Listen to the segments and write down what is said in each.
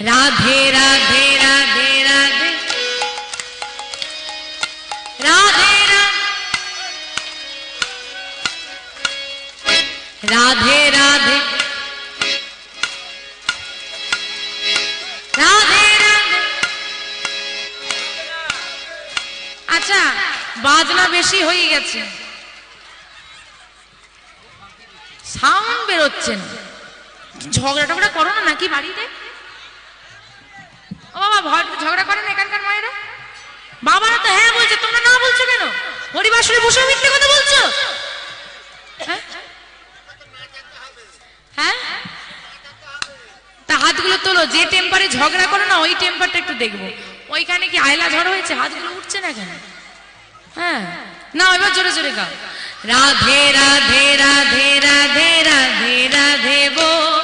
রাধে রাধে রাধে রাধে। রাধে রাধে রাধে। রাধে আচ্ছা বাজনা বেশি হয়ে গেছে। সাউন্ড বেরোচ্ছে না। ঝগড়া টগড়া করো না নাকি বাড়িতে? ঝগড়া করে না এখানকার মায়েরা? বাবারা তো হ্যাঁ বলছে, তোমরা না বলছো কেন? হরিবাসরে বসে মিথ্যে কথা বলছো? হ্যাঁ? হ্যাঁ? তা হাতগুলো তোলো, যে টেম্পারে ঝগড়া করো না, ওই টেম্পারটা একটু দেখব। ওইখানে কি আয়লা ঝড় হয়েছে? হাতগুলো উঠছে না কেন? হ্যাঁ? না, এবার জোরে জোরে গাও। রাধে রাধে রাধে রাধে রাধে রাধে বল।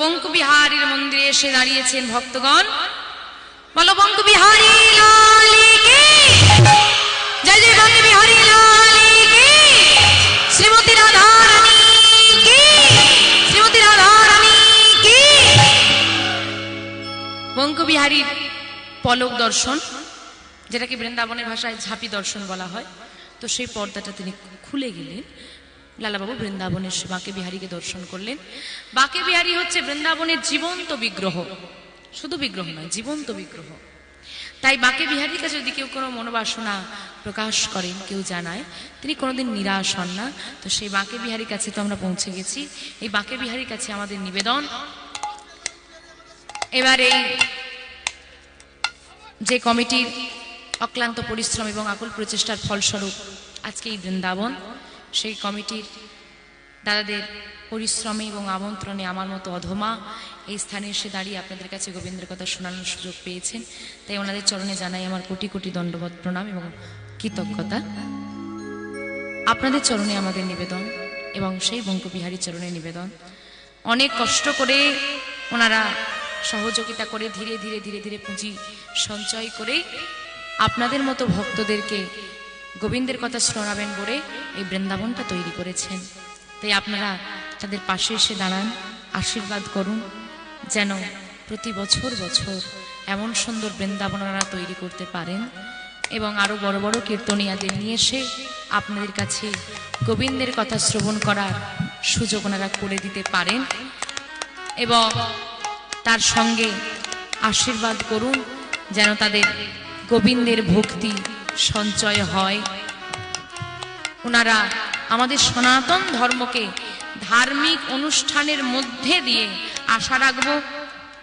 তো বিহারীর মন্দিরে এসে দাঁড়িয়েছেন ভক্তগণ। বলো বঙ্কু বিহারী জয় জয় বঙ্কু বিহারী শ্রীমতী রাধা রানী কি শ্রীমতী রাধা রানী কি বিহারীর পলক দর্শন, যেটাকে বৃন্দাবনের ভাষায় ঝাঁপি দর্শন বলা হয়, তো সেই পর্দাটা তিনি খুলে গেলেন। লালাবাবু বৃন্দাবনের বাঁকে বিহারীকে দর্শন করলেন। বাঁকে বিহারী হচ্ছে বৃন্দাবনের জীবন্ত বিগ্রহ। শুধু বিগ্রহ নয়, জীবন্ত বিগ্রহ। তাই বাঁকে বিহারীর কাছে যদি কেউ কোনো মনোবাসনা প্রকাশ করেন, কেউ জানায়, তিনি কোনোদিন নিরাশ হন না। তো সেই বাঁকে বিহারীর কাছে তো আমরা পৌঁছে গেছি। এই বাঁকে বিহারীর কাছে আমাদের নিবেদন। এবার এই যে কমিটির অক্লান্ত পরিশ্রম এবং আকুল প্রচেষ্টার ফলস্বরূপ আজকে এই বৃন্দাবন সেই কমিটির দাদাদের পরিশ্রমে এবং আমন্ত্রণে আমার মতো অধমা এই স্থানে এসে দাঁড়িয়ে আপনাদের কাছে গোবিন্দের কথা শোনানোর সুযোগ পেয়েছেন। তাই ওনাদের চরণে জানাই আমার কোটি কোটি দণ্ডবত প্রণাম এবং কৃতজ্ঞতা। আপনাদের চরণে আমাদের নিবেদন এবং সেই বঙ্কবিহারী চরণে নিবেদন। অনেক কষ্ট করে ওনারা সহযোগিতা করে ধীরে ধীরে ধীরে ধীরে পুঁজি সঞ্চয় করে আপনাদের মতো ভক্তদেরকে গোবিন্দের কথা শোনাবেন বলে এই বৃন্দাবনটা তৈরি করেছেন। তাই আপনারা তাদের পাশে এসে দাঁড়ান, আশীর্বাদ করুন, যেন প্রতি বছর বছর এমন সুন্দর বৃন্দাবন ওনারা তৈরি করতে পারেন এবং আরও বড় বড় কীর্তনিয়াদের নিয়ে এসে আপনাদের কাছে গোবিন্দের কথা শ্রবণ করার সুযোগ ওনারা করে দিতে পারেন এবং তার সঙ্গে আশীর্বাদ করুন যেন তাদের গোবিন্দের ভক্তি সঞ্চয় হয়। ওনারা আমাদের সনাতন ধর্মকে ধার্মিক অনুষ্ঠানের মধ্যে দিয়ে আশা রাখব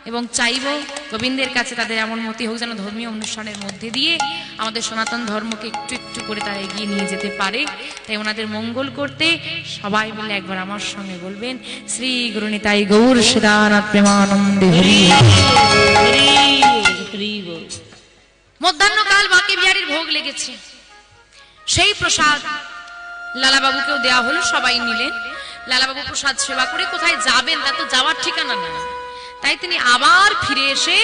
এবং চাইব গোবিন্দের কাছে তাদের এমন মতি হোক যেন ধর্মীয় অনুষ্ঠানের মধ্যে দিয়ে আমাদের সনাতন ধর্মকে একটু একটু করে তারা এগিয়ে নিয়ে যেতে পারে। তাই ওনাদের মঙ্গল করতে সবাই মিলে একবার আমার সঙ্গে বলবেন, শ্রী গুরুনিতাই গৌর শ্রীদানাথ প্রেমানন্দে হরি। মধ্যাহ্নকাল বাকি বিহারীর ভোগ লেগেছে। সেই প্রসাদ লালাবাবুকেও দেওয়া হলো, সবাই নিলেন। লালাবাবু প্রসাদ সেবা করে কোথায় যাবেন তা তো যাওয়ার ঠিকানা না তাই তিনি আবার ফিরে এসে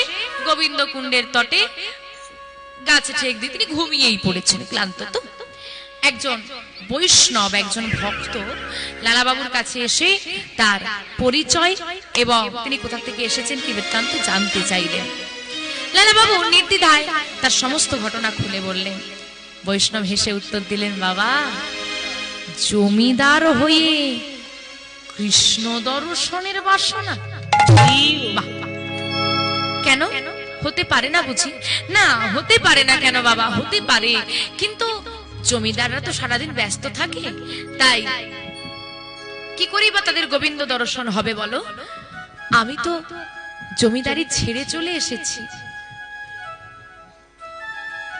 গোবিন্দ কুণ্ডের তটে গাছে ঠেক দিয়ে তিনি ঘুমিয়েই পড়েছেন, ক্লান্ত তো। একজন বৈষ্ণব, একজন ভক্ত লালাবাবুর কাছে এসে তার পরিচয় এবং তিনি কোথা থেকে এসেছেন কি বৃত্তান্ত জানতে চাইলেন। লালাবাবু নির্দ্বিধায় তার সমস্ত ঘটনা খুলে বললেন। বৈষ্ণব হেসে উত্তর দিলেন, বাবা, জমিদার হয়ে কৃষ্ণ দর্শনের বাসনা। কেন? হতে পারে না বুঝি। না, হতে পারে না কেন বাবা, হতে পারে। কিন্তু জমিদাররা তো সারাদিন ব্যস্ত থাকে। তাই কি করি বা তাদের গোবিন্দ দর্শন হবে বলো? আমি তো জমিদারি ছেড়ে চলে এসেছি।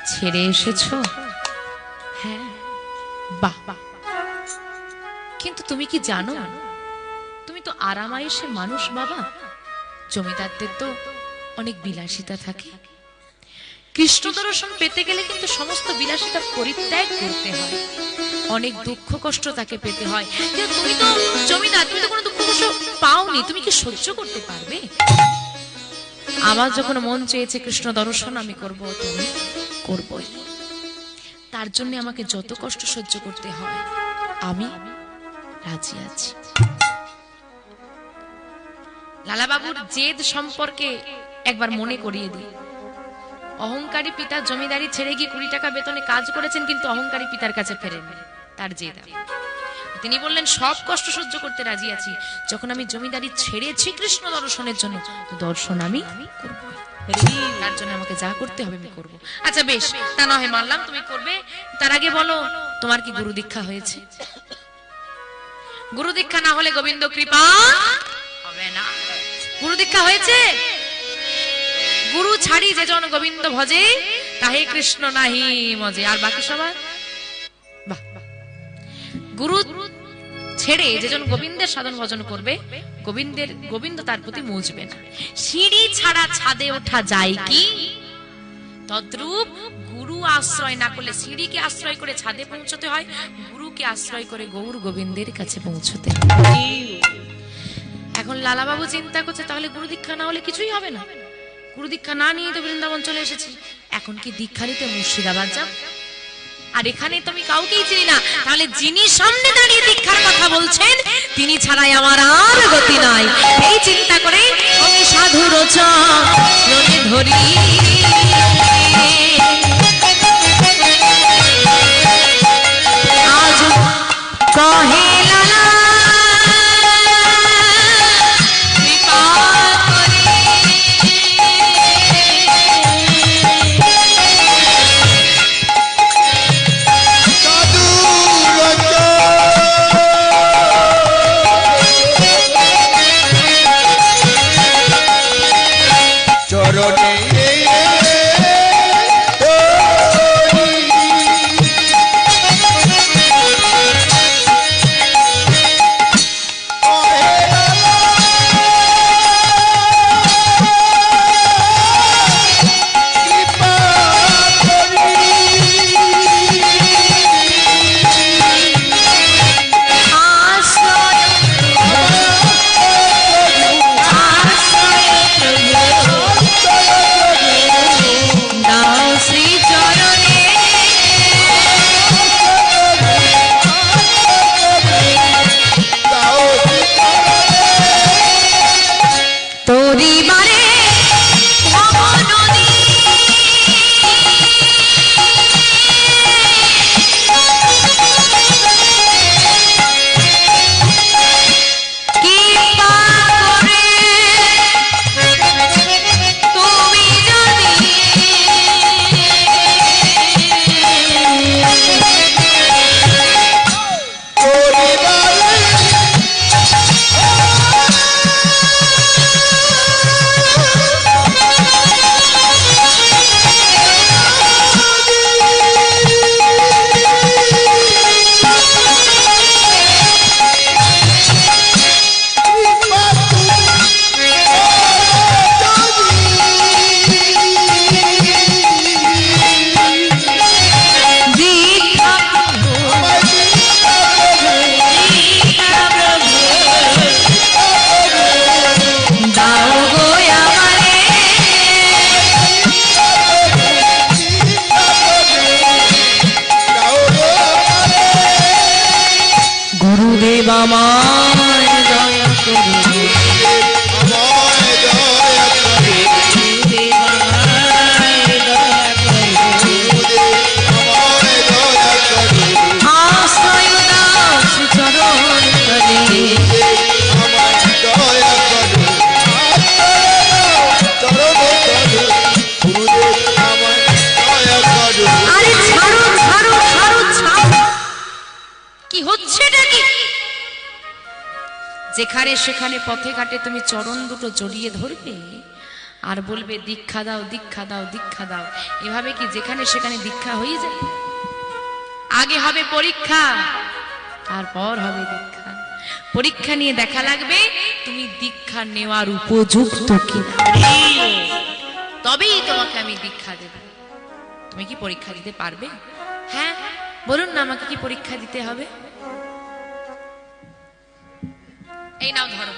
ছেড়ে এসেছ? হ্যাঁ। বাহ। কিন্তু তুমি কি জানো? তুমি তো আরামায়েশে মানুষ, বাবা। জমিদারদের তো অনেক বিলাসিতা থাকে। কৃষ্ণ দর্শন পেতে গেলে কিন্তু সমস্ত বিলাসিতা পরিত্যাগ করতে হয়। অনেক দুঃখ কষ্ট তাকে পেতে হয়। কিন্তু তুমি তো জমিদার, তুমি তো কোনো দুঃখ কষ্ট পাওনি। তুমি কি সহ্য করতে পারবে? আমার যখন মন চেয়েছে কৃষ্ণ দর্শন আমি করব, তুমি? করবই। তার জন্য আমাকে যত কষ্ট সহ্য করতে হয়, আমি রাজি আছি। লালাবাবুর জেদ সম্পর্কে একবার মনে করিয়ে দিই। অহংকারী পিতা জমিদারি ছেড়ে গিয়ে কুড়ি টাকা বেতনে কাজ করেছেন, কিন্তু অহংকারী পিতার কাছে ফেরেননি। তার জেদ তিনি বললেন, সব কষ্ট সহ্য করতে রাজি আছি। যখন আমি জমিদারি ছেড়েছি, কৃষ্ণ দর্শনের জন্য, দর্শন আমি করব তার জন্য আমাকে যা করতে হবে আমি করব। আচ্ছা বেশ, তা মানলাম, তুমি করবে। তার আগে বলো, তোমার কি গুরু দীক্ষা হয়েছে? গুরু দীক্ষা না হলে গোবিন্দ কৃপা হবে না। গুরু দীক্ষা হয়েছে? গুরু ছাড়ি যে জন গোবিন্দ ভজে তাহে কৃষ্ণ নাহি মজে। আর বাকি সবার। গুরু ছেড়ে যেজন গোবিন্দের সাধন ভজন করবে গোবিন্দের, গোবিন্দ তার প্রতি মুজবে না। সিঁড়ি ছাড়া ছাদে ওঠা যায় কি? তদ্রূপ গুরু আশ্রয় না করলে সিঁড়িকে আশ্রয় করে ছাদে পৌঁছতে হয়, গুরুকে আশ্রয় করে গৌর গোবিন্দের কাছে পৌঁছতে এখন লালাবাবু চিন্তা করছে, তাহলে গুরু দীক্ষা না হলে কিছুই হবে না। গুরু দীক্ষা না নিয়ে তো বৃন্দাবন চলে এসেছি। এখন কি দীক্ষা নিতে মুর্শিদাবাদ যাব? আর এখানে তো আমি কাউকেই চিনি না। তাহলে যিনি সামনে দাঁড়িয়ে দীক্ষার কথা বলছেন তিনি ছাড়াই আমার আর গতি নাই। এই চিন্তা করে আমি সাধু রচনে ধরি। আজ কহে যেখানে সেখানে পথে ঘাটে তুমি চরণ দুটো জড়িয়ে ধরবে। আর বলবে, দীক্ষা দাও দীক্ষা দাও দীক্ষা দাও। এভাবে কি যেখানে সেখানে দীক্ষা হয়ে যায়? আগে হবে পরীক্ষা, তারপর হবে দীক্ষা। পরীক্ষা নিয়ে দেখা লাগবে, তুমি দীক্ষা নেওয়ার উপযুক্ত কিনা। তবেই তোমাকে আমি দীক্ষা দেব। তুমি কি পরীক্ষা দিতে পারবে? হ্যাঁ বলুন না আমাকে কি পরীক্ষা দিতে হবে? এই নাও ধরো।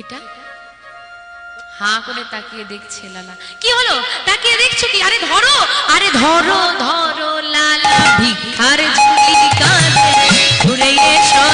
এটা? হা করে তাকিয়ে দেখছে লালা। কি হলো? তাকিয়ে দেখছ কি? আরে ধরো! আরে ধরো ধরো লালা। ভিক্ষার ঝুলি কাঁধে ঘুরে এসো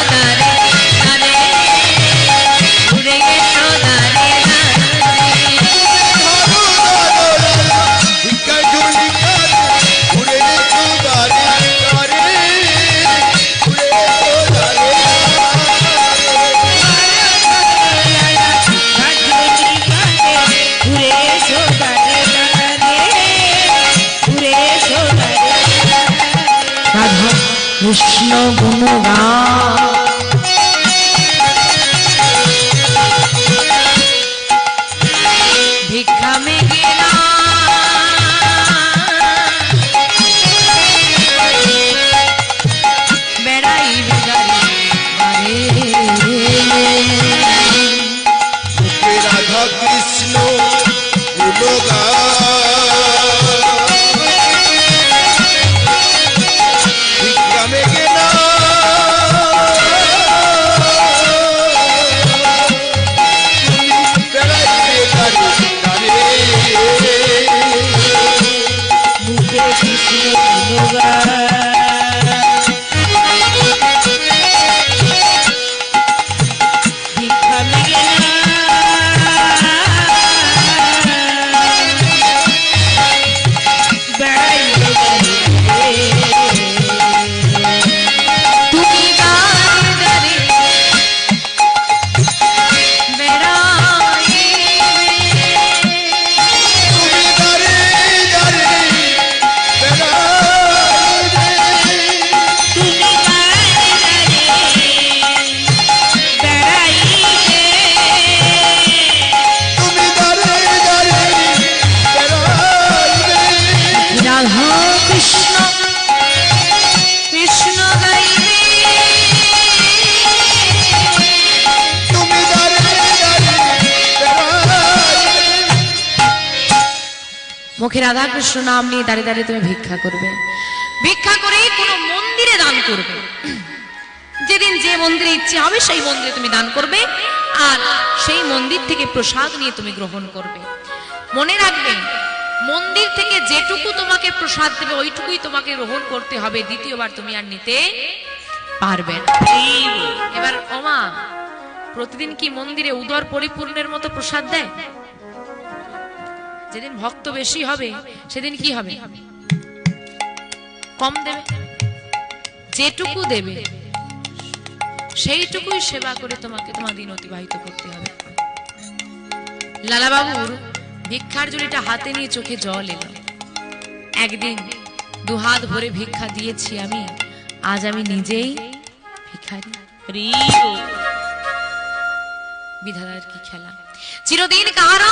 মুখে রাধা কৃষ্ণ নাম নিয়ে দাঁড়িয়ে দাঁড়িয়ে তুমি ভিক্ষা করবে। ভিক্ষা করে কোনো মন্দিরে দান করবে। যেদিন যে মন্দিরে ইচ্ছে হবে সেই মন্দিরে তুমি দান করবে আর সেই মন্দির থেকে প্রসাদ নিয়ে তুমি গ্রহণ করবে। মনে রাখবে, মন্দির থেকে যেটুকু তোমাকে প্রসাদ দেবে ওইটুকুই তোমাকে গ্রহণ করতে হবে, দ্বিতীয়বার তুমি আর নিতে পারবে এবার ওমা, প্রতিদিন কি মন্দিরে উদর পরিপূর্ণের মতো প্রসাদ দেয়? যেদিন ভক্ত বেশি হবে, সেদিন কি হবে? কম দেবে? যেটুকু দেবে, সেইটুকুই সেবা করে তোমাকে তোমার দিন অতিবাহিত করতে হবে। লালাবাবুর ভিক্ষার ঝুলিটা হাতে নিয়ে চোখে জল এলো। একদিন দুহাত ভরে ভিক্ষা দিয়েছি আমি, আজ আমি নিজেই ভিখারি। বিধাতার কি খেলা? চিরদিন কাহারা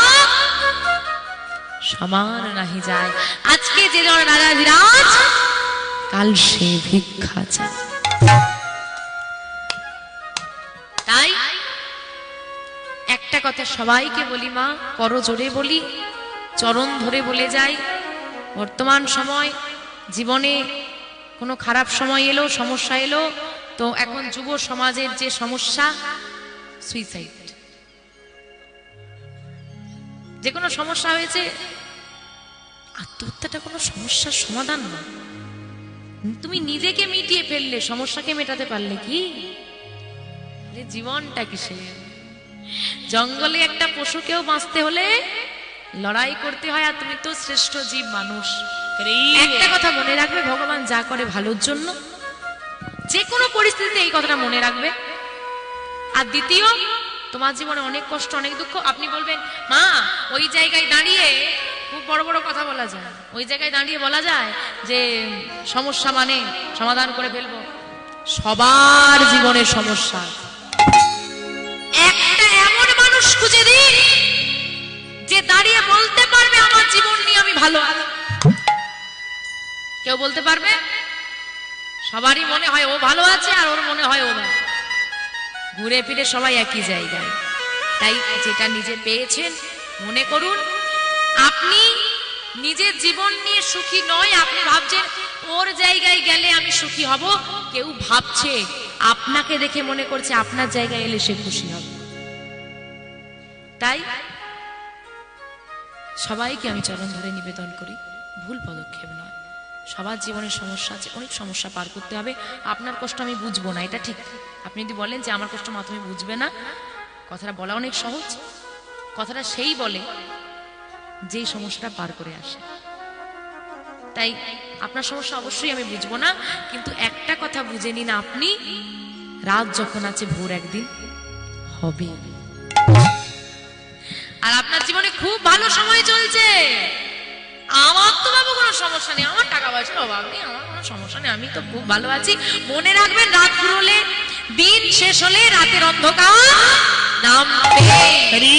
সমান নাহি যায়। আজকে যে জন রাজা বিরাজ কাল সে ভিক্ষা চায়। তাই একটা কথা সবাইকে বলি মা, করো জোরে বলি, চরণ ধরে বলে যাই। বর্তমান সময় জীবনে কোনো খারাপ সময় এলো, সমস্যা এলো, তো এখন যুব সমাজের যে সমস্যা সুইসাইড যে কোনো সমস্যা হয়েছে? আত্মহত্যাটা কোনো সমস্যার সমাধান না। তুমি নিজেকে মিটিয়ে ফেললে, সমস্যাকে মেটাতে পারলে কি? জীবনটা কিসে জঙ্গলে একটা পশুকেও বাঁচতে হলে লড়াই করতে হয়, আর তুমি তো শ্রেষ্ঠ জীব মানুষ। একটা কথা মনে রাখবে, ভগবান যা করে ভালোর জন্য। যে কোনো পরিস্থিতিতে এই কথাটা মনে রাখবে। আর দ্বিতীয় তোমার জীবনে অনেক কষ্ট, অনেক দুঃখ। আপনি বলবেন, মা, ওই জায়গায় দাঁড়িয়ে খুব বড় বড় কথা বলা যায়। ওই জায়গায় দাঁড়িয়ে বলা যায় যে, সমস্যা মানে সমাধান করে ফেলব। সবার জীবনের সমস্যা। একটা এমন মানুষ খুঁজে দিন যে দাঁড়িয়ে বলতে পারবে, আমার জীবন নিয়ে আমি ভালো কেউ বলতে পারবে? সবারই মনে হয় ও ভালো আছে আর ওর মনে হয় ও ভালো। ঘুরে ফিরে সবাই একই জায়গায়। তাই যেটা নিজে পেয়েছেন, মনে করুন, আপনি নিজের জীবন নিয়ে সুখী নয়, আপনি ভাবছেন, ওর জায়গায় গেলে আমি সুখী হব। কেউ ভাবছে, আপনাকে দেখে মনে করছে আপনার জায়গায় এলে সে খুশি হবে। তাই সবাইকে আমি চরণ ধরে নিবেদন করি, ভুল পদক্ষেপ নয়। সবার জীবনের সমস্যা আছে, অনেক সমস্যা পার করতে হবে। আপনার কষ্ট আমি বুঝব না, এটা ঠিক। আপনি যদি বলেন যে আমার কষ্ট মা তুমি বুঝবে না, কথাটা বলা অনেক সহজ। কথাটা সেই বলে যেই সমস্যাটা পার করে আসে। তাই আপনার সমস্যা অবশ্যই আমি বুঝব না, কিন্তু একটা কথা বুঝে নিন আপনি, রাত যখন আছে ভোর একদিন হবে। আর আপনার জীবনে খুব ভালো সময় চলছে। আমার তো বাবু কোনো সমস্যা নেই। আমার টাকা পয়সার অভাব নেই আমার কোনো সমস্যা নেই। আমি তো খুব ভালো আছি। মনে রাখবেন রাত ফুরলে দিন শেষ হলে রাতের অন্ধকার। নামবে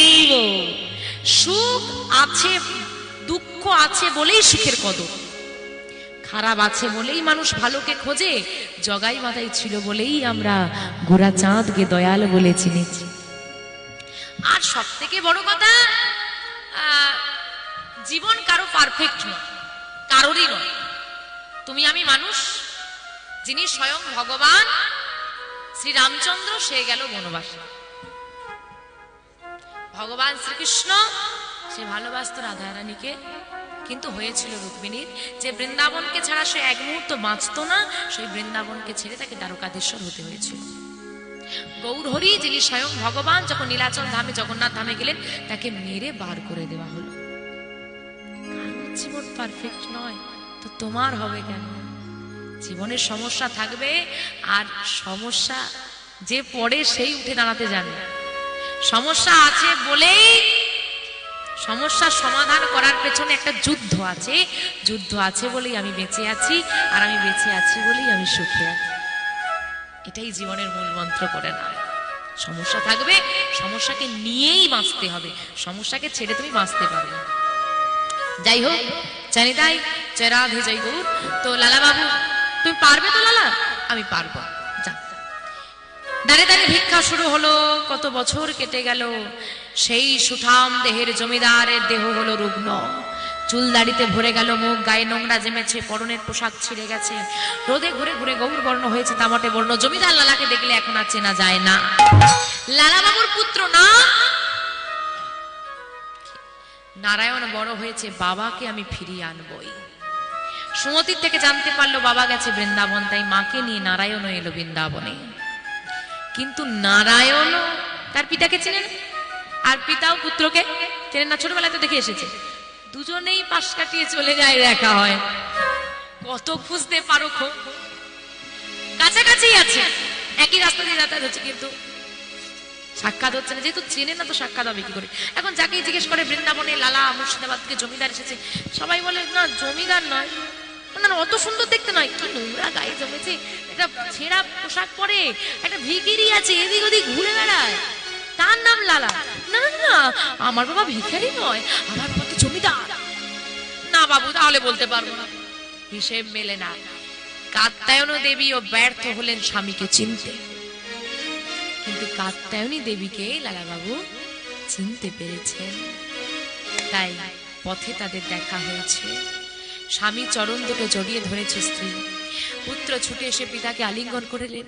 সুখ আছে দুঃখ আছে বলেই সুখের কদর। খারাপ আছে বলেই মানুষ ভালোকে খোঁজে। জগাই মাথায় ছিল বলেই আমরা গোড়া চাঁদকে দয়াল বলে চিনেছি। আর সব থেকে বড় কথা জীবন কারও পারফেক্ট নয়, কারোরই নয়। তুমি আমি মানুষ, যিনি স্বয়ং ভগবান শ্রী রামচন্দ্র সে গেল বনবাসে। ভগবান শ্রীকৃষ্ণ, সে ভালোবাসত রাধারানীকে, কিন্তু হয়েছিল রুক্মিণীর, যে বৃন্দাবনকে ছাড়া সে এক মুহূর্ত বাঁচত না, সেই বৃন্দাবনকে ছেড়ে তাকে দ্বারকাধীশ্বর হতে হয়েছিল। গৌর হরি যিনি স্বয়ং ভগবান, যখন নীলাচল ধামে, জগন্নাথ ধামে গেলেন, তাকে মেরে বার করে দেওয়া হলো। জীবন পারফেক্ট নয়, তো তোমার হবে কেন? জীবনের সমস্যা থাকবে আর সমস্যা যে পড়ে সেই উঠে দাঁড়াতে জানে। সমস্যা আছে বলেই সমস্যার সমাধান করার পেছনে একটা যুদ্ধ আছে। যুদ্ধ আছে বলেই আমি বেঁচে আছি আর আমি বেঁচে আছি বলেই আমি সুখে আছি। এটাই জীবনের মূল মন্ত্র করে নয় সমস্যা থাকবে, সমস্যাকে নিয়েই বাঁচতে হবে। সমস্যাকে ছেড়ে তুমি বাঁচতে পারবে না। যাই হোক জানি তাই জয় রাধে জয় গৌর তো লালা বাবু তুমি পারবে তো লালা? আমি পারব। দাঁড়িয়ে দাঁড়িয়ে ভিক্ষা শুরু হলো, কত বছর কেটে গেল। সেই সুঠাম দেহের জমিদারের দেহ হলো রুগ্ন। চুল দাড়িতে ভরে গেল মুখ, গায়ে নোংরা জেমেছে, পরনের পোশাক ছিঁড়ে গেছে। রোদে ঘুরে ঘুরে গৌর বর্ণ হয়েছে তামাটে বর্ণ। জমিদার লালাকে দেখলে এখন আর চেনা যায় না। লালা বাবুর পুত্র না নারায়ণ বড় হয়েছে, বাবাকে আমি ফিরিয়ে আনবই। সুমতির থেকে জানতে পারল বাবা গেছে বৃন্দাবন, তাই মাকে নিয়ে নারায়ণও এলো বৃন্দাবনে। কিন্তু নারায়ণ, তার পিতাকে চেনেন? আর পিতাও পুত্রকে চেনেন না? ছোটবেলায় তো দেখে এসেছে। দুজনেই পাশ কাটিয়ে চলে যায় দেখা হয়। কত খুঁজতে পারো কাছাকাছি আছে। একই রাস্তা দিয়ে যাতায়াত হচ্ছে কিন্তু সাক্ষাৎ হচ্ছে না। যেহেতু চেনে না তো সাক্ষাৎ হবে কি করে? এখন যাকেই জিজ্ঞেস করে, বৃন্দাবনে লালা মুর্শিদাবাদ থেকে জমিদার এসেছে। সবাই বলে, না, জমিদার নয়। অত সুন্দর দেখতে নয়। কি নোংরা গায়ে জমেছে। একটা ছেঁড়া পোশাক পরে একটা ভিকিরি আছে, এদিক ওদিক ঘুরে বেড়ায়। তার নাম লালা। না না আমার বাবা ভিখারি নয়, আমার বাবা তো জমিদার। না বাবু, তাহলে বলতে পারব না। হিসেব মেলে না। কাত্তায়ন দেবীও ব্যর্থ হলেন স্বামীকে চিনতে। কিন্তু কাত্তায়নী দেবীকে লালাবাবু চিনতে পেরেছেন। তাই পথে তাদের দেখা হয়েছে। স্বামী চরণ দুটো জড়িয়ে ধরেছে স্ত্রী। পুত্র ছুটে এসে পিতাকে আলিঙ্গন করিলেন।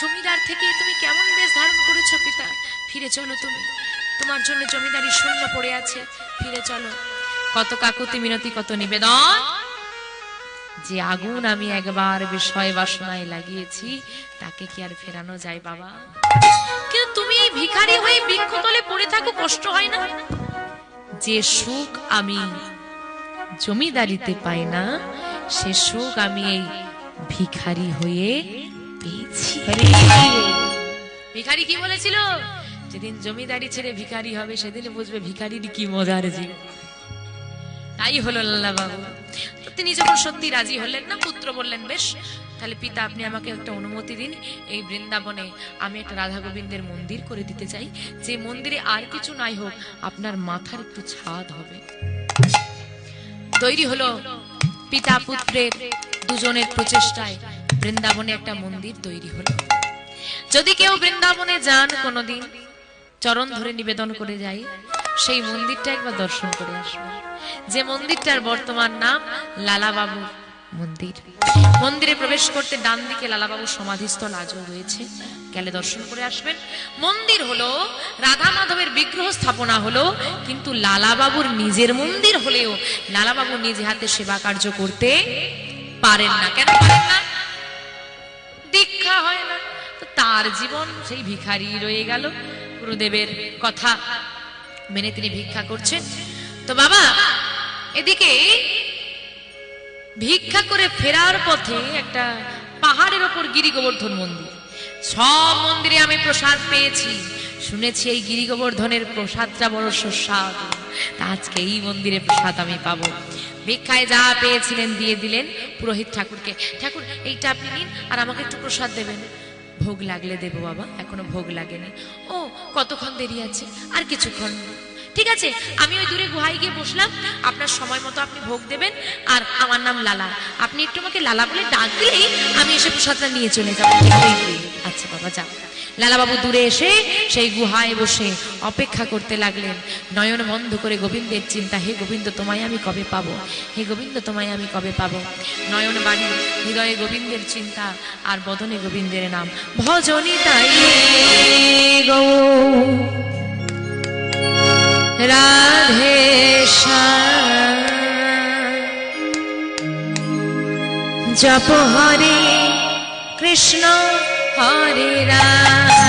জমিদার থেকে তুমি কেমন বেশ ধারণ করেছ পিতা? ফিরে চলো তুমি। তোমার জন্য জমিদারি শূন্য পড়ে আছে। ফিরে চলো। কত কাকুতি মিনতি, কত নিবেদন। যে আগুন আমি একবার বিষয় বাসনায় লাগিয়েছি, তাকে কি আর ফেরানো যায় বাবা? কিন্তু তুমি এই ভিখারি হয়ে বৃক্ষ বৃক্ষতলে পড়ে থাকো, কষ্ট হয় না? যে সুখ আমি জমিদারিতে পাই না, সে সুখ আমি এই ভিখারি হয়ে পেয়েছি। ভিখারি কি বলেছিল? যেদিন জমিদারি ছেড়ে ভিখারি হবে, সেদিন বুঝবে ভিখারির কি মজার জীবন। তাই হলো লাল্লা বাবু তিনি যখন সত্যি রাজি হলেন না? পুত্র বললেন, বেশ, তাহলে পিতা, আপনি আমাকে একটা অনুমতি দিন। এই বৃন্দাবনে আমি একটা রাধা গোবিন্দের মন্দির করে দিতে চাই। যে মন্দিরে আর কিছু নাই হোক, আপনার মাথার একটু ছাদ হবে। তৈরি হলো পিতা, পুত্রের দুজনের প্রচেষ্টায় বৃন্দাবনে একটা মন্দির তৈরি হলো। যদি কেউ বৃন্দাবনে যান কোনোদিন, চরণ ধরে নিবেদন করে যাই। সেই মন্দিরটা একবার দর্শন করে আসবে যে মন্দিরটার বর্তমান নাম লালাবাবু মন্দির। মন্দিরে প্রবেশ করতে ডান দিকে লালাবাবুর সমাধিস্থল আজও রয়েছে। গেলে দর্শন করে আসবেন। মন্দির হলো রাধা মাধবের বিগ্রহ স্থাপনা হলো, কিন্তু লালাবাবুর নিজের মন্দির হলেও লালাবাবু নিজে হাতে সেবা কার্য করতে পারেন না। কেন পারেন না? দীক্ষা হয় না। তো তার জীবন সেই ভিখারি রয়ে গেল। গুরুদেবের কথা মেনে তিনি ভিক্ষা করছেন। তো বাবা এদিকে ভিক্ষা করে ফেরার পথে একটা পাহাড়ের ওপর গিরি গোবর্ধন মন্দির। সব মন্দিরে আমি প্রসাদ পেয়েছি। শুনেছি এই গিরি গোবর্ধনের প্রসাদটা বড় সুস্বাদু। তা আজকে এই মন্দিরে প্রসাদ আমি পাবো। ভিক্ষায় যা পেয়েছিলেন দিয়ে দিলেন পুরোহিত ঠাকুরকে। ঠাকুর, এইটা আপনি নিন আর আমাকে একটু প্রসাদ দেবেন। ভোগ লাগলে দেবো বাবা, এখনও ভোগ লাগেনি। ও, কতক্ষণ দেরি আছে? আর কিছুক্ষণ। ঠিক আছে? আমি ওই দূরে গুহায় গিয়ে বসলাম। আপনার সময় মতো আপনি ভোগ দেবেন। আর আমার নাম লালা। আপনি একটু আমাকে লালা বলে ডাক দিলেই আমি এসে প্রসাদটা নিয়ে চলে যাব। আচ্ছা বাবা, যাও। লালাবাবু দূরে এসে সেই গুহায় বসে অপেক্ষা করতে লাগলেন। নয়ন বন্ধ করে গোবিন্দের চিন্তা, হে গোবিন্দ, তোমায় আমি কবে পাবো? হে গোবিন্দ, তোমায় আমি কবে পাবো? নয়ন বাড়ি হৃদয়ে গোবিন্দের চিন্তা আর বদনে গোবিন্দের নাম। ভজনী তাই গো राधेश जप हरे कृष्ण हरे राम।